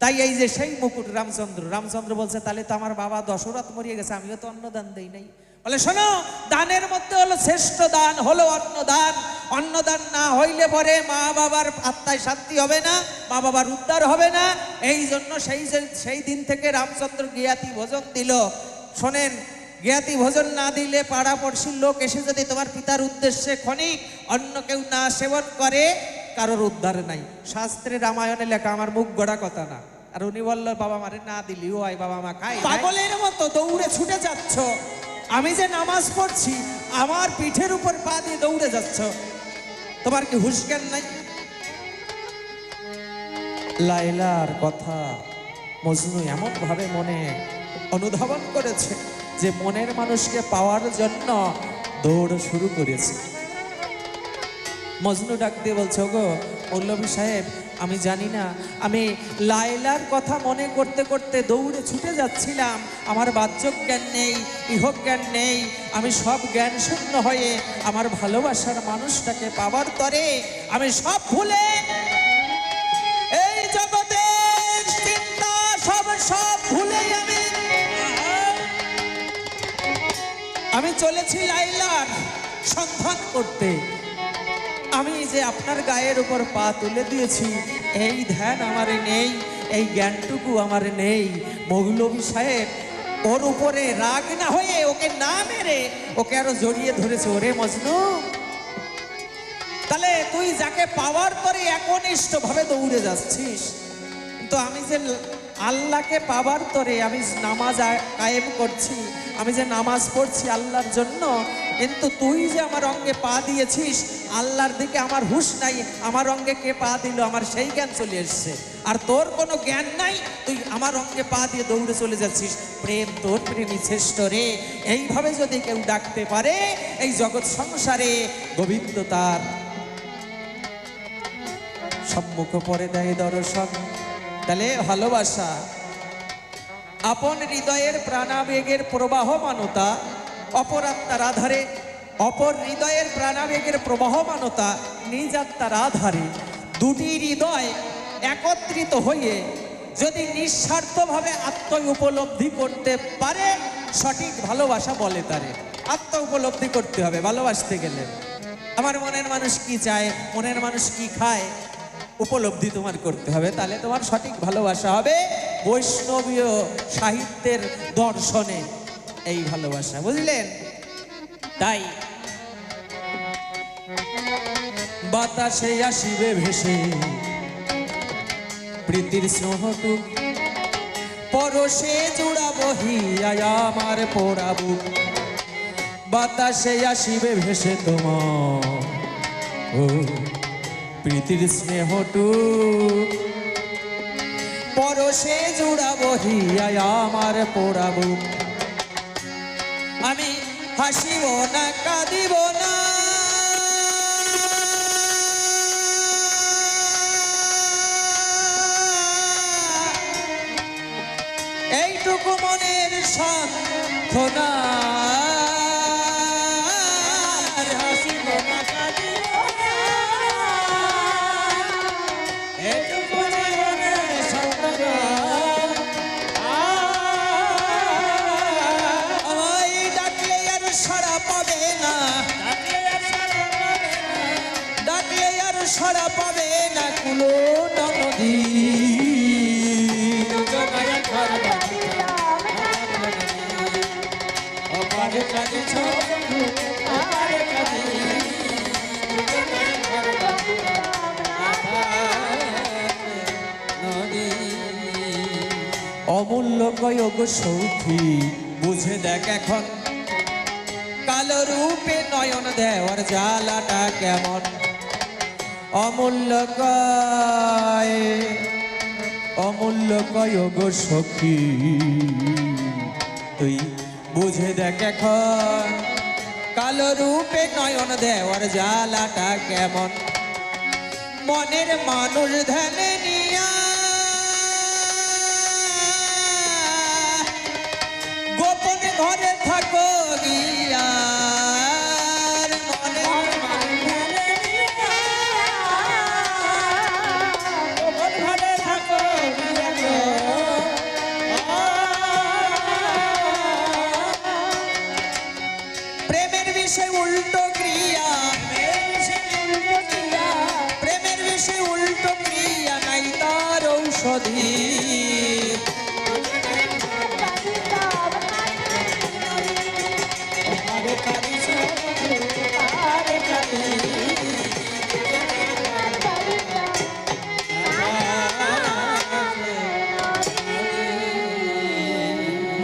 তাই এই যে সেই মুকুট রামচন্দ্র রামচন্দ্র বলছে, তাহলে তো আমার বাবা দশরথ মরিয়ে গেছে, আমিও তো অন্নদান দেই নাই। বলে, শোনো, দানের মধ্যে হলো শ্রেষ্ঠ দান, হলো অন্নদান। অন্নদান না হইলে পরে মা বাবার আত্মায় শান্তি হবে না, মা বাবার উদ্ধার হবে না। এই জন্য সেই সেই দিন থেকে রামচন্দ্র জ্ঞাতি ভোজন দিল। শোনেন, জ্ঞাতি ভোজন না দিলে পাড়া পড়শির লোক এসে যদি তোমার পিতার উদ্দেশ্যে ক্ষণিক অন্য কেউ না সেবন করে, কারোর উদ্ধার নাই। শাস্ত্রে রামায়ণে লেখা, আমার মুখ গড়া কথা না। আর উনি বলল, বাবা মারে না দিলিও হয় বাবা মা খাই পাগলের মতো দৌড়ে ছুটে যাচ্ছ। আমি যে নামাজ পড়ছি, আমার পিঠের উপর পা দিয়ে দৌড়ে যাচ্ছ। তোমার কি হুশ জ্ঞান নাই? লাইলার কথা মজনু এমন ভাবে মনে অনুধাবন করেছে যে মনের মানুষকে পাওয়ার জন্য দৌড় শুরু করেছে। মজনু ডাক দিয়ে বলছে গো পল্লবী সাহেব আমি জানি না। আমি লায়লার কথা মনে করতে করতে দৌড়ে ছুটে যাচ্ছিলাম। আমার বাহ্যক জ্ঞান নেই ইহক জ্ঞান নেই। আমি সব জ্ঞান শূন্য হয়ে আমার ভালোবাসার মানুষটাকে পাওয়ার তরে আমি সব ভুলে এই জগতের চিন্তা, সব সব ভুলে আমি। আমি চলেছি লাইলার সন্ধান করতে। যে আপনার গায়ের উপর পা তুলে দিয়েছি, এই ধ্যান আমারে নেই, এই জ্ঞানটুকু আমার নেই। মৌলবী সাহেব, ওর উপরে রাগ না হয়ে ওকে না মেরে ওকে আরও জড়িয়ে ধরেছে। ওরে মজনু, তাহলে তুই যাকে পাওয়ার পরে একনিষ্ঠ ভাবে দৌড়ে যাচ্ছিস, তো আমি যে আল্লাহকে পাওয়ার তরে আমি নামাজ কায়েম করছি। আমি যে নামাজ পড়ছি আল্লাহর জন্য, কিন্তু তুই যে আমার অঙ্গে পা দিয়েছিস, আল্লাহর দিকে আমার হুশ নাই, আমার অঙ্গে কে পা দিল? আমার সেই জ্ঞান চলে এসছে। আর তোর কোনো জ্ঞান নাই, তুই আমার অঙ্গে পা দিয়ে দৌড়ে চলে যাচ্ছিস। প্রেম তোর প্রেমী শ্রেষ্ঠ রে। এইভাবে যদি কেউ ডাকতে পারে, এই জগৎ সংসারে গোবিন্দ তার সম্মুখ পরে দেয় দর্শন। তাহলে ভালোবাসা। আপন হৃদয়ের প্রাণাবেগের প্রবাহমানতা, অপর আত্মার আধারে, অপর হৃদয়ের প্রাণাবেগের প্রবাহমানতা, নিজ আত্মার আধারে। দুটি হৃদয় একত্রিত হয়ে যদি নিঃস্বার্থভাবে আত্ম উপলব্ধি করতে পারে, সঠিক ভালোবাসা বলে তারে। আত্ম উপলব্ধি করতে হবে ভালোবাসতে গেলে। আমার মনের মানুষ কি চায়? মনের মানুষ কি খায়? উপলব্ধি তোমার করতে হবে, তাহলে তোমার সঠিক ভালোবাসা হবে বৈষ্ণবীয় সাহিত্যের দর্শনে এই ভালোবাসা, বুঝলেন? তাই বাতাসে আসিবে ভেসে প্রীতির স্নেহটু পরশে জুড়াবো হিয়া আমার পোড়াবো বাতাসে আসিবে ভেসে তোমার প্রীতির স্নেহটু। পরশে জুড়াবো হিয়ায় আমার পোড়াবো। আমি হাসিব না, কাঁদিব না। এইটুকু মনের সান্ত্বনা। অমূল্য কয়গ সৌখী, বুঝে দেখ এখন। কালো রূপে নয়ন দেওয়ার জ্বালাটা কেমন? অমূল্য কয়, অমূল্য কয়গ সখী, তুই বুঝে দেখ এখন। কালো রূপে নয়ন দেওয়ার জ্বালাটা কেমন? মনের মানুষ ধ্যানে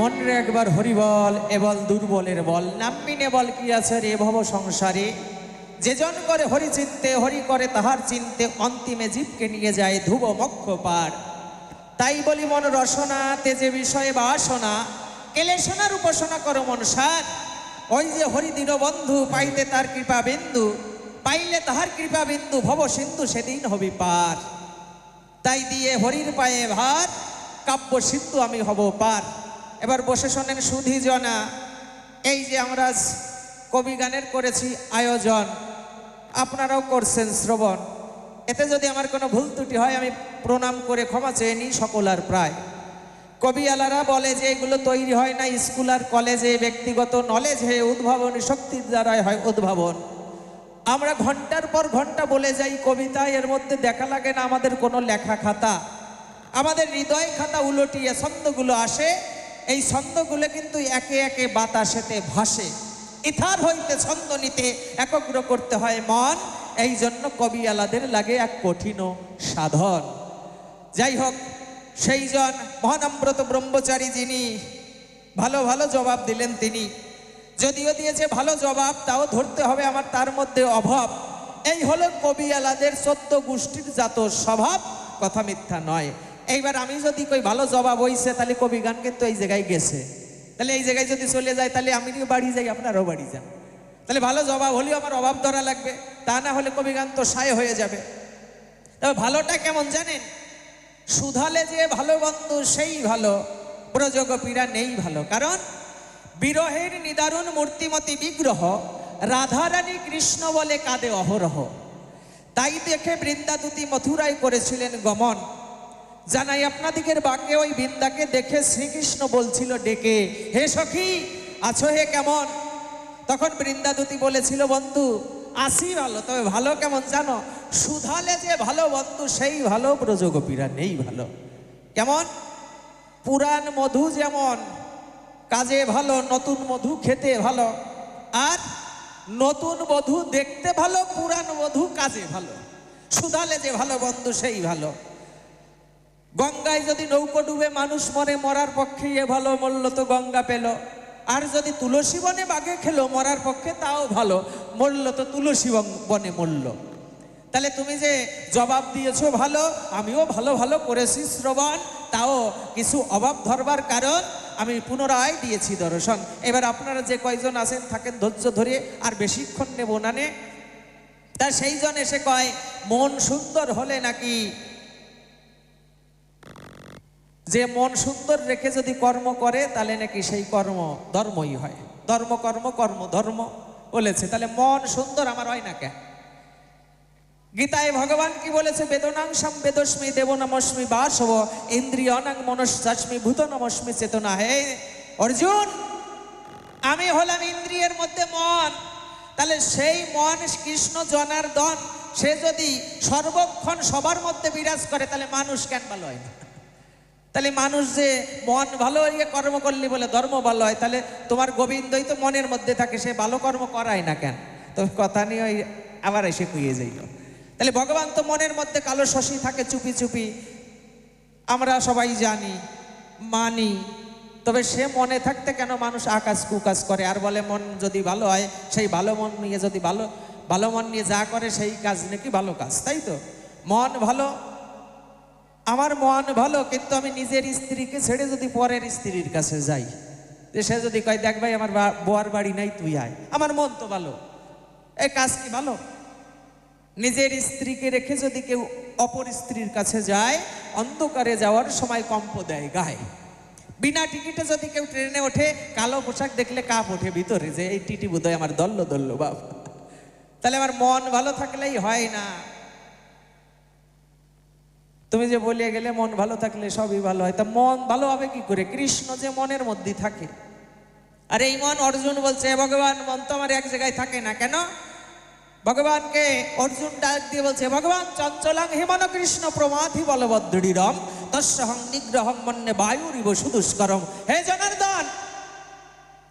মনরে একবার হরিবল এবল দুর্বলের বল। নাম্মিনে বল কি আছে রে ভব সংসারে? যেজন করে হরি চিনতে হরি করে তাহার চিনতে, অন্তিমে জীবকে নিয়ে যায় ধ্রুব মক্ষ পার। তাই বলি মন রসনা, তেজে বিষয়ে বাসনা। কেলেশনার উপাসনা করো মন সার? ওই যে হরি বন্ধু পাইতে তার কৃপা বিন্দু। পাইলে তাহার কৃপা বিন্দু, ভব সিন্ধু সেদিন হবি পার। তাই দিয়ে হরির পায়ে ভার, কাব্য সিদ্ধু আমি হব পার। এবার বসে শোনেন সুধি জনা এই যে আমরা কবি গানের করেছি আয়োজন, আপনারাও করছেন শ্রবণ। এতে যদি আমার কোনো ভুল ত্রুটি হয়, আমি প্রণাম করে ক্ষমা চেয়ে নিই সকলার প্রায়। কবিয়ালারা বলে যে এগুলো তৈরি হয় না, স্কুল আর কলেজে ব্যক্তিগত নলেজ হয়ে উদ্ভাবনী শক্তির দ্বারাই হয় উদ্ভাবন। আমরা ঘণ্টার পর ঘণ্টা বলে যাই কবিতা, এর মধ্যে দেখা লাগে না আমাদের কোনো লেখা খাতা। আমাদের হৃদয় খাতা উলটিয়ে ছন্দগুলো আসে এই ছন্দগুলো কিন্তু একে একে বাতাসেতে ভাসে। ইথার হইতে ছন্দ নিতে একগ্র করতে হয় মন, এই জন্য কবিয়ালাদের লাগে এক কঠিন সাধন। যাই হোক, সেই জন মহানম্রত ব্রহ্মচারী যিনি, ভালো ভালো জবাব দিলেন তিনি। যদিও দিয়েছে ভালো জবাব, তাও ধরতে হবে আমার তার মধ্যে অভাব। এই হলো কবিয়ালাদের সত্য গোষ্ঠীর জাত স্বভাব, কথা মিথ্যা নয়। এইবার আমি যদি কই ভালো জবাব হইছে, তাহলে কবি গান কিন্তু এই জায়গায় গেছে। তাহলে এই জায়গায় যদি চলে যায়, তাহলে আমিও বাড়ি যাই, আপনারও বাড়ি যান। তাহলে ভালো জবাব হলেও আমার অভাব ধরা লাগবে, তা না হলে কবি গান তো সায় হয়ে যাবে। তবে ভালোটা কেমন জানেন? সুধালে যে ভালো বন্ধু, সেই ভালো। ব্রজগোপীরা নেই ভালো। কারণ বিরহের নিদারুণ মূর্তিমতি বিগ্রহ, রাধারানী কৃষ্ণ বলে কাঁদে অহরহ। তাই দেখে বৃন্দাদুতি মথুরায় করেছিলেন গমন। জানাই আপনাদিগের বাক্যে, ওই বৃন্দাকে দেখে শ্রীকৃষ্ণ বলছিল ডেকে, হে সখী, আছো হে কেমন? তখন বৃন্দাদুতি বলেছিল, বন্ধু, আসি ভালো, তবে ভালো কেমন জানো? সুধালে যে ভালো বন্ধু, সেই ভালো ব্রজগোপীরা নেই ভালো। কেমন? পুরান মধু যেমন, কাজে ভালো, নতুন মধু খেতে ভালো। আর নতুন বধূ দেখতে ভালো পুরান বধূ কাজে ভালো। সুধালে যে ভালো বন্ধু, সেই ভালো। গঙ্গায় যদি নৌকো ডুবে মানুষ মরে, মরার পক্ষে এ ভালো মরল তো গঙ্গা পেল। আর যদি তুলসী বনে বাঘে খেলো, মরার পক্ষে তাও ভালো মরল তো তুলসী বনে মরল তাহলে তুমি যে জবাব দিয়েছ ভালো, আমিও ভালো ভালো করেছি শ্রবণ, তাও কিছু অভাব ধরবার কারণ আমি পুনরায় দিয়েছি দর্শন। এবার আপনারা যে কয়জন আছেন, থাকেন ধৈর্য ধরে, আর বেশিক্ষণ নেব না নে। তা সেই জন এসে কয়, মন সুন্দর হলে নাকি যে মন সুন্দর রেখে যদি কর্ম করে, তাহলে নাকি সেই কর্ম ধর্মই হয়। ধর্ম কর্ম কর্ম ধর্ম বলেছে। তাহলে মন সুন্দর আমার হয় না কেন? গীতায় ভগবান কি বলেছে? বেদনাং বেদস্মি দেব নমস্মি বাসব, ইন্দ্রিয়নাং মনস্মি ভূত নমস্মি চেতনা। হে অর্জুন, আমি হলাম ইন্দ্রিয়ের মধ্যে মন। তাহলে সেই মন কৃষ্ণ জনার্দন, সে যদি সর্বক্ষণ সবার মধ্যে বিরাজ করে, তাহলে মানুষ কেন ভালো হয় না? তাহলে মানুষ যে মন ভালো ইয়ে কর্ম করলি বলে ধর্ম ভালো হয়, তাহলে তোমার গোবিন্দই তো মনের মধ্যে থাকে, সে ভালো কর্ম করায় না কেন? তবে কথা নিয়ে ওই আবার এসে কুইয়ে যাইল। তাহলে ভগবান তো মনের মধ্যে কালো শশী থাকে চুপি চুপি। আমরা সবাই জানি, মানি, তবে সে মনে থাকতে কেন মানুষ আকাশ কুকাশ করে? আর বলে, মন যদি ভালো হয়, সেই ভালো মন নিয়ে যদি ভালো ভালো মন নিয়ে যা করে, সেই কাজ নাকি ভালো কাজ, তাই তো? মন ভালো আমার মন ভালো, কিন্তু আমি নিজের স্ত্রীকে ছেড়ে যদি পরের স্ত্রীর কাছে যাই সে যদি কয়, দেখ ভাই, আমার বা- বউয়ার বাড়ি নাই, তুই আয়। আমার মন তো ভালো। এ কাজ কি ভালো? নিজের স্ত্রীকে রেখে যদি কেউ অপর স্ত্রীর কাছে যায়, অন্ধকারে যাওয়ার সময় কম্প দেয় গায়ে। বিনা টিকিটে যদি কেউ ট্রেনে ওঠে, কালো পোশাক দেখলে কাপ ওঠে ভিতরে যে, এই টিটি বোধহয় আমার দল্ল দল্ল বাবা তাহলে আমার মন ভালো থাকলেই হয় না। তুমি যে বলিয়ে গেলে মন ভালো থাকলে সবই ভালো হয়, তা মন ভালো হবে কি করে? কৃষ্ণ যে মনের মধ্যে থাকে, আর এই মন অর্জুন বলছে, ভগবান, মন তো আমার এক জায়গায় থাকে না কেন? ভগবানকে অর্জুন ডাক দিয়ে বলছে, ভগবান চঞ্চলাং হেমন কৃষ্ণ প্রমাধি বলবদ্দৃঢ়ম তস্যহং নিগ্রহং মন্যে বায়ুরিব সুদুষ্করম। হে জনার্দন,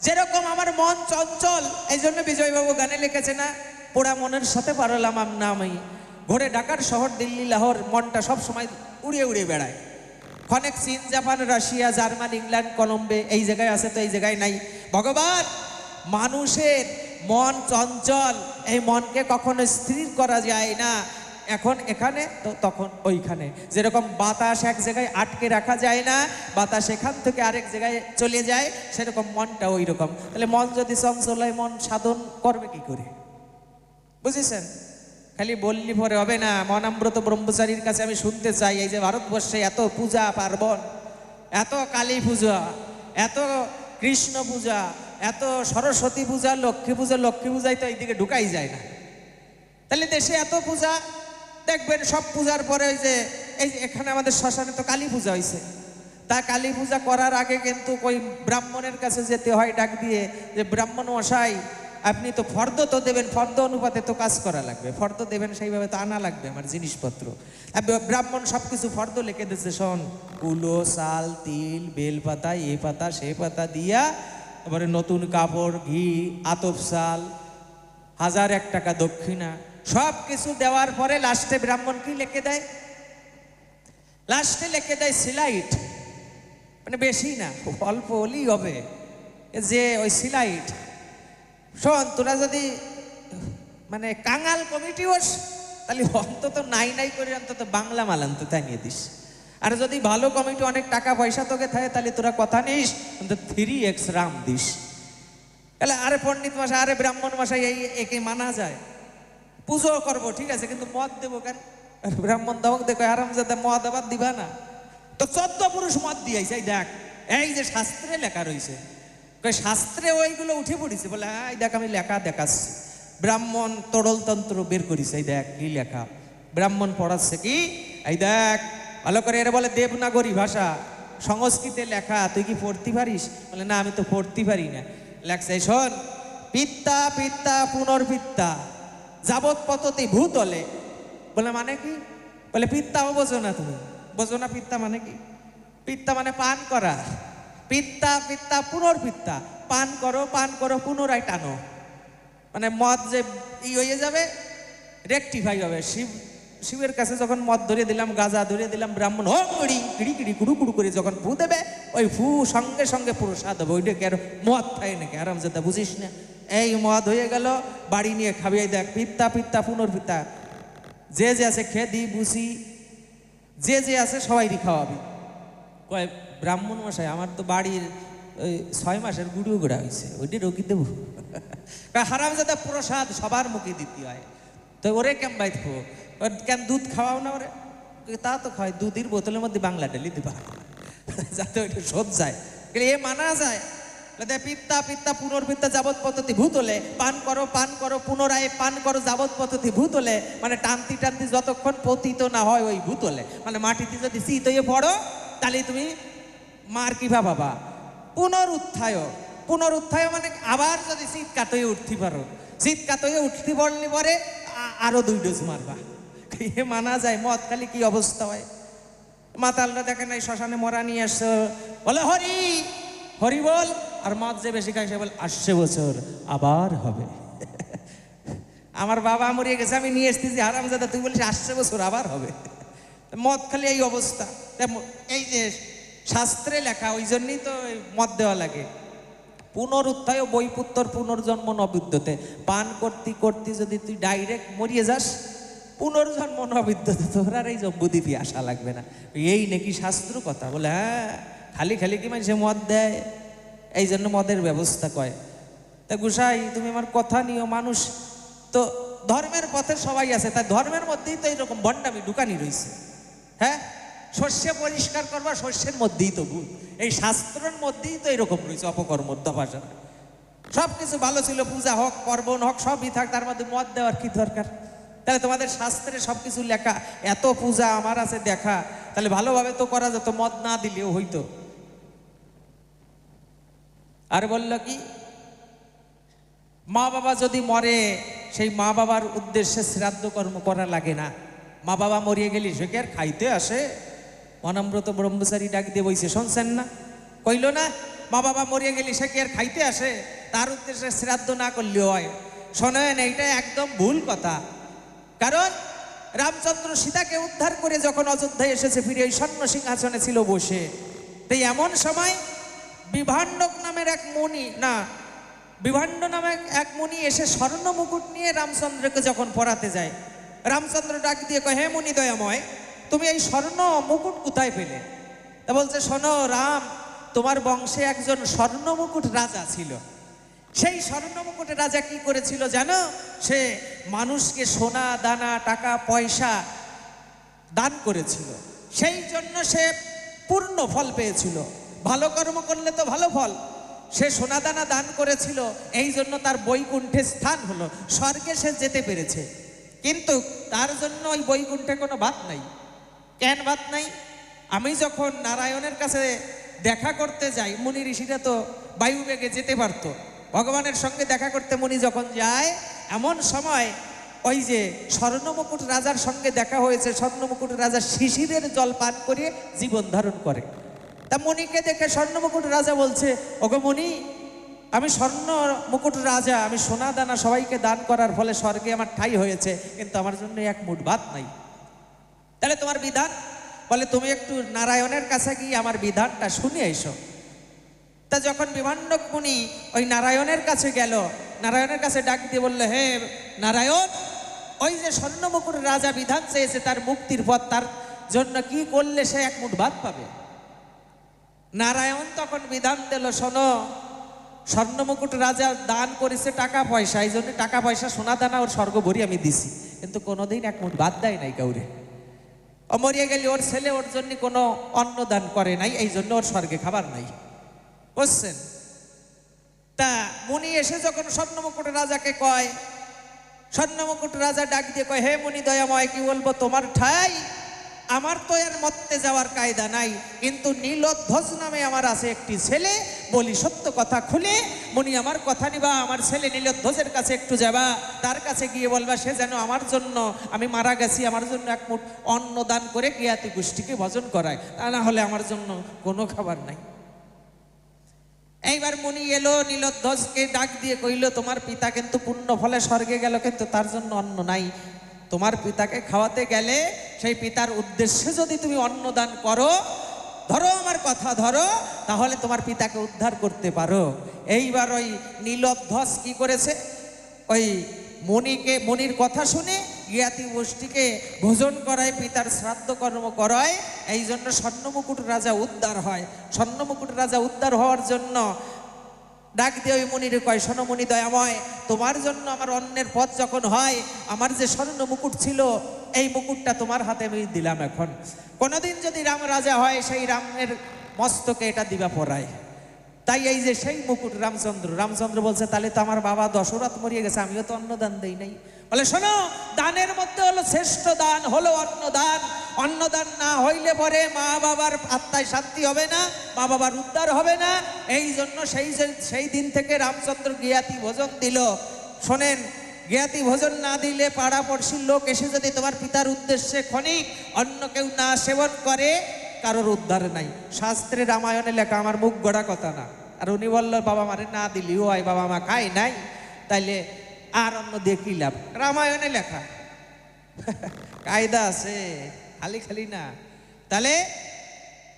যেরকম আমার মন চঞ্চল এই জন্য বিজয়বাবু গানে লিখেছে না, পোড়া মনের সাথে পারলাম আম ঢাকার শহর, দিল্লি, লাহোর, মনটা সব সময় উড়িয়ে উড়িয়ে বেড়ায়। অনেক চীন, জাপান, রাশিয়া, জার্মান, ইংল্যান্ড, কলম্বে, এই জায়গায় আছে তো এই জায়গায় নাই। ভগবান, মানুষের মন চঞ্চল, এই মনকে কখনো স্থির করা যায় না। এখন এখানে, তো তখন ওইখানে। যেরকম বাতাস এক জায়গায় আটকে রাখা যায় না, বাতাস এখান থেকে আরেক জায়গায় চলে যায়, সেরকম মনটা ওই রকম তাহলে মন যদি চঞ্চল হয়, মন সাধন করবে কি করে? বুঝেছেন? খালি বললি পরে হবে না। মনাম্রত ব্রহ্মচারীর কাছে আমি শুনতে চাই, এই যে ভারতবর্ষে এত পূজা পার্বণ, এত কালী পূজা, এত কৃষ্ণ পূজা, এত সরস্বতী পূজা, লক্ষ্মী পূজা, লক্ষ্মী পূজায় তো এইদিকে ঢুকাই যায় না। তাহলে দেশে এত পূজা, দেখবেন সব পূজার পরে ওই যে, এই এখানে আমাদের শ্মশানে তো কালী পূজা হয়েছে তা কালী পূজা করার আগে কিন্তু ওই ব্রাহ্মণের কাছে যেতে হয় ডাক দিয়ে, যে ব্রাহ্মণ মশাই আপনি তো ফর্দ তো দেবেন, ফর্দ অনুপাতে তো কাজ করা লাগবে। ফর্দ দেবেন সেইভাবে তো আনা লাগবে আমার জিনিসপত্র। ব্রাহ্মণ সব কিছু ফর্দ লিখে দিচ্ছে শোন। কুলো চাল তিল, বেলপাতা, এ পাতা, সে পাতা দিয়া তারপরে নতুন কাপড়, ঘি, আতপ চাল হাজার এক টাকা দক্ষিণা সব কিছু দেওয়ার পরে লাস্টে ব্রাহ্মণ কি লিখে দেয়? লাস্টে লেখে দেয় সিলাইট। মানে বেশি না অল্প হলেই হবে। যে ওই সিলাইট শোন, তোরা যদি মানে কাঙাল কমিটি হোস, তাহলে অন্তত নাই নাই করে অন্তত বাংলা মাল অন্তত নিয়ে দিস। আর যদি ভালো কমিটি অনেক টাকা পয়সা তোকে থাকে, তাহলে তোরা কথা নিস, অন্তত থ্রি এক্স রাম দিস। তাহলে আরে পণ্ডিত মশাই, আরে ব্রাহ্মণ মশাই, এই একে মানা যায়। পুজো করব, ঠিক আছে, কিন্তু মদ দেবো কেন? ব্রাহ্মণ দাবক দেখো আরাম যাতে মদ আবার দিবা না। তো চোদ্দ পুরুষ মদ দিয়েছে দেখ, এই যে শাস্ত্রে লেখা রয়েছে শাস্ত্রে ওইগুলো উঠে পড়েছে। বলে হ্যাঁ দেখ, আমি লেখা দেখাচ্ছি। ব্রাহ্মণ তরলতন্ত্র বের করিস এই দেখ, কি লেখা? ব্রাহ্মণ পড়াচ্ছে কি? এই দেখ, ভালো করে এরা বলে দেবনাগরী ভাষা, সংস্কৃতে লেখা, তুই কি পড়তে পারিস? বলে, না, আমি তো পড়তে পারি না। লেখছে শোন, পিত্তা পিত্তা, পুনর্পিত্তা যাবৎ পততি ভূতলে। বলে মানে কি? বলে, পিত্তাও বোঝো না তুমি। বোঝো না, পিত্তা মানে কি? পিত্তা মানে পান করা। পিত্তা পিত্তা পুনর্পিত্তা পান করো পান করো, পুনরায় টানো। মানে মদ যে ই হয়ে যাবে রেকটিফাই হবে। শিব, শিবের কাছে যখন মদ ধরিয়ে দিলাম, গাজা ধরিয়ে দিলাম, ব্রাহ্মণ ও কিড়ি কিড়ি কিড়ি কুড়ু কুড়ু করে যখন ফু দেবে, ওই ফু সঙ্গে সঙ্গে প্রসাদ হবে। ওইটাকে আর মদ খাই নাকি? আরাম যেতে বুঝিস না? এই মদ হয়ে গেল, বাড়ি নিয়ে খাবি, এই দেখ, পিত্তা পিত্তা পুনর্পিতা যে যে আছে খেদি বুসি যে যে আছে সবাইরই খাওয়াবি। কয় ব্রাহ্মণ মশাই, আমার তো বাড়ির ওই ছয় মাসের গুড়িও গোড়া হয়েছে, ওইটি রোগী দেবো। হারাম যাতে প্রসাদ সবার মুখে দিতে হয়। তো ওরে কেম বাই থাকব কেন দুধ খাওয়াও না ওরে? তা তো খাওয়াই দুধের বোতলের মধ্যে বাংলা ডালি দিবা। যাতে ওইটা শোধ যায়। এ মানা যায়? পিত্তা পিত্তা পুনর্পিত্তা যাবৎ পদ্ধতি ভূতলে। পান করো পান করো, পুনরায় পান করো যাবৎ পদ্ধতি ভূতলে। মানে টানতি টানতি যতক্ষণ পতিত না হয় ওই ভূতলে। মানে মাটিতে যদি শীত হয়ে পড়ো, তাহলে তুমি মার কিভা বাবা? পুনরুত্থায়। পুনরুত্থায় মানে আবার যদি শীত কাতয়ে উঠতে পারো। শীত কাতয়ে উঠতে পারলে পরে আরও দুই ডোজ মারবা। এ মানা যায়, মদ খালি কি অবস্থা হয়? মাতালরা দেখে নাই, শ্মশানে মরা নিয়ে আসছো। বলে, হরি হরি বল। আর মদ যে বেশি খাই সে বল, আসছে বছর, আবার হবে। আমার বাবা মরিয়ে গেছে, আমি নিয়ে এসতেছি আরাম দাদা তুই বলিস আসছে বছর, আবার হবে। মদ খালি এই অবস্থা। এই যে শাস্ত্রে লেখা, ওই জন্যই তো মদ দেওয়া লাগে। পুনরুত্থায় বৈপুত্তর পুনর্জন্ম নবিদ্যতে পান করতে করতে যদি তুই ডাইরেক্ট মরিয়ে যাস, পুনর্জন্ম নবিদ্যতে তোর আর এই জম্বুদ্বীপে আসা লাগবে না। এই নাকি শাস্ত্র কথা, বলে হ্যাঁ খালি খালি কি মানুষে মদ দেয়? এই জন্য মদের ব্যবস্থা কয়। তা গুসাই, তুমি আমার কথা নিও, মানুষ তো ধর্মের পথে সবাই আছে তাই ধর্মের মধ্যেই তো এইরকম ভণ্ডামি, ঢুকানি রয়েছে হ্যাঁ? শস্য পরিষ্কার করবা, শস্যের মধ্যেই তো ভুল এই শাস্ত্রের মধ্যেই তো এরকম রয়েছে, অপকর্ম ভাষা সব কিছু ভালো ছিল, পূজা হোক, পার্বণ হোক, সবই থাক, তার মধ্যে মদ দেওয়ার কি দরকার? তাহলে তোমাদের শাস্ত্রে সব কিছু লেখা, এত পূজা আমার আছে, দেখা। তাহলে ভালোভাবে তো করা যেত, মদ না দিলেও হইতো। আর বলল কি, মা বাবা যদি মরে, সেই মা বাবার উদ্দেশ্যে শ্রাদ্ধ কর্ম করা লাগে না। মা বাবা মরিয়ে গেলি সে কি আর খাইতে আসে? অনাম্রত ব্রহ্মচারী ডাক দিয়ে বইছে, শুনছেন না? কইল, না মা বাবা মরিয়ে গেলি সে কি আর খাইতে আসে? তার উদ্দেশ্যে শ্রাদ্ধ না করলে হয়। শোনেন এইটা একদম ভুল কথা। কারণ রামচন্দ্র সীতাকে উদ্ধার করে যখন অযোধ্যায় এসেছে, ফিরে ওই স্বর্ণ সিংহাসনে ছিল বসে। তাই এমন সময় বিভাণ্ডক নামের এক মুনি, না, বিভাণ্ড নামে এক মুনি এসে স্বর্ণ মুকুট নিয়ে রামচন্দ্রকে যখন পড়াতে যায়, রামচন্দ্র ডাক দিয়ে কয়, হে মুনি দয়াময় তুমি এই স্বর্ণ মুকুট কোথায় পেলে? তা বলছে, শোনো রাম, তোমার বংশে একজন স্বর্ণ মুকুট রাজা ছিল। সেই স্বর্ণ মুকুটের রাজা কি করেছিল জানো? সে মানুষকে সোনা, দানা, টাকা, পয়সা দান করেছিল। সেই জন্য সে পূর্ণ ফল পেয়েছিল। ভালো কর্ম করলে তো ভালো ফল। সে সোনাদানা দান করেছিল। এই জন্য তার বৈকুণ্ঠে স্থান হলো। স্বর্গে সে যেতে পেরেছে। কিন্তু তার জন্য ওই বৈকুণ্ঠে কোনো বাদ নাই। কেন বাদ নাই? আমি যখন নারায়ণের কাছে দেখা করতে যাই, মুনি ঋষিরা তো বায়ুবেগে যেতে পারতো। ভগবানের সঙ্গে দেখা করতে মুনি যখন যায়, এমন সময় ওই যে স্বর্ণমুকুট রাজার সঙ্গে দেখা হয়েছে, স্বর্ণমুকুট রাজা শিশিরের জল পান করে জীবন ধারণ করে। তা মণিকে দেখে স্বর্ণমুকুট রাজা বলছে, ওগো মণি আমি স্বর্ণ মুকুট রাজা, আমি সোনা দানা সবাইকে দান করার ফলে স্বর্গে আমার ঠাই হয়েছে, কিন্তু আমার জন্য এক মুঠ ভাত নাই। তাহলে তোমার বিধান? বলে, তুমি একটু নারায়ণের কাছে গিয়ে আমার বিধানটা শুনে এসো। তা যখন বিমান্ডক মুনি ওই নারায়ণের কাছে গেল, নারায়ণের কাছে ডাক দিয়ে বললে, হে নারায়ণ, ওই যে স্বর্ণমুকুট রাজা বিধান চেয়েছে তার মুক্তির পথ, তার জন্য কি করলে সে এক মুঠ ভাত পাবে? নারায়ণ তখন বিধান দিল, শোনো, স্বর্ণমুকুট রাজা দান করেছে টাকা পয়সা, এই জন্য টাকা পয়সা সোনা দানা ওর স্বর্গ ভরি আমি দিছি। কিন্তু কোনোদিন এক মুঠ ভাত দেয় নাই কাউরে। মরিয়ে গেলে ওর ছেলে ওর জন্য কোনো অন্ন দান করে নাই, এই জন্য ওর স্বর্গে খাবার নাই। বুঝছেন? তা মুনি এসে যখন স্বর্ণমুকুট রাজাকে কয়, স্বর্ণমুকুট রাজা ডাক দিয়ে কয়, হে মুনি দয়াময়, কি বলব তোমার ঠাই? আমার তো এর মত্তে যাওয়ার কায়দা নাই, কিন্তু নীলধ্বজ নামে আমার আছে একটি ছেলে, বলি সত্য কথা খুলে, মুনি আমার কথা নিবা, আমার ছেলে নীলধ্বজের কাছে একটু যাবা, তার কাছে গিয়ে বলবা, সে যেন আমার জন্য, আমি মারা গেছি, আমার জন্য এক মুঠ অন্ন দান করে জ্ঞাতি গোষ্ঠীকে ভজন করায়, তা না হলে আমার জন্য কোনো খাবার নাই। এইবার মনি এলো, নীলধ্বজকে ডাক দিয়ে কইল, তোমার পিতা কিন্তু পুণ্য ফলে স্বর্গে গেল, কিন্তু তার জন্য অন্ন নাই। তোমার পিতাকে খাওয়াতে গেলে সেই পিতার উদ্দেশ্যে যদি তুমি অন্ন দান করো, ধরো আমার কথা ধরো, তাহলে তোমার পিতাকে উদ্ধার করতে পারো। এইবার ওই নীলধ্বজ কি করেছে? ওই মণিকে, মণির কথা শুনে জ্ঞাতি গোষ্ঠীকে ভোজন করায়, পিতার শ্রাদ্ধ কর্ম করায়। এই জন্য স্বর্ণমুকুট রাজা উদ্ধার হয়। স্বর্ণমুকুট রাজা উদ্ধার হওয়ার জন্য ডাক দিয়ে ওই মনিরে, কয় স্বর্ণমণি মণি দয়াময়, তোমার জন্য আমার অন্যের পথ যখন হয়, আমার যে স্বর্ণ মুকুট ছিল, এই মুকুটটা তোমার হাতে আমি দিলাম এখন। কোনোদিন যদি রাম রাজা হয়, সেই রামের মস্তকে এটা দিবা পড়ায় তাই এই যে সেই মুকুট রামচন্দ্র রামচন্দ্র বলছে, তাহলে তো আমার বাবা দশরথ মরিয়ে গেছে, আমিও তো অন্নদান দেই নাই। বলে, শোনো, দানের মধ্যে হলো শ্রেষ্ঠ দান, হলো অন্নদান অন্নদান না হইলে পরে মা বাবার আত্মায় শান্তি হবে না মা বাবার উদ্ধার হবে না। এই জন্য সেই সেই দিন থেকে রামচন্দ্র জ্ঞাতি ভোজন দিল। শোনেন, জ্ঞাতি ভোজন না দিলে পাড়া পড়শির লোক এসে যদি তোমার পিতার উদ্দেশ্যে ক্ষণিক অন্য কেউ না সেবন করে, কারোর উদ্ধার নাই। শাস্ত্রে রামায়ণে লেখা, আমার মুখ গড়া কথা না। আর উনি বলল, বাবা মারে না দিলিও হয় বাবা মা খাই নাই। তাইলে আর অন্য দিয়ে কি লাভ? রামায়ণে লেখা। কায়দা আছে, খালি খালি না। তাহলে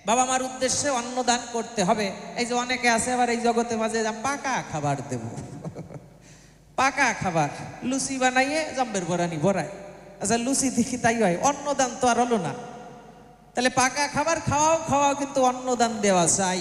বাবা মার উদ্দেশ্যে অন্নদান করতে হবে। এই যে অনেকে আছে, আবার এই জগতে মাঝে পাকা খাবার দেব। পাকা খাবার, লুচি বানাইয়ে জম্বের বরানি ভরায়। আচ্ছা লুচি দেখি তাই হয়, অন্নদান তো আর হলো না। তাহলে পাকা খাবার খাওয়াও খাওয়াও কিন্তু অন্নদান দেওয়া চাই।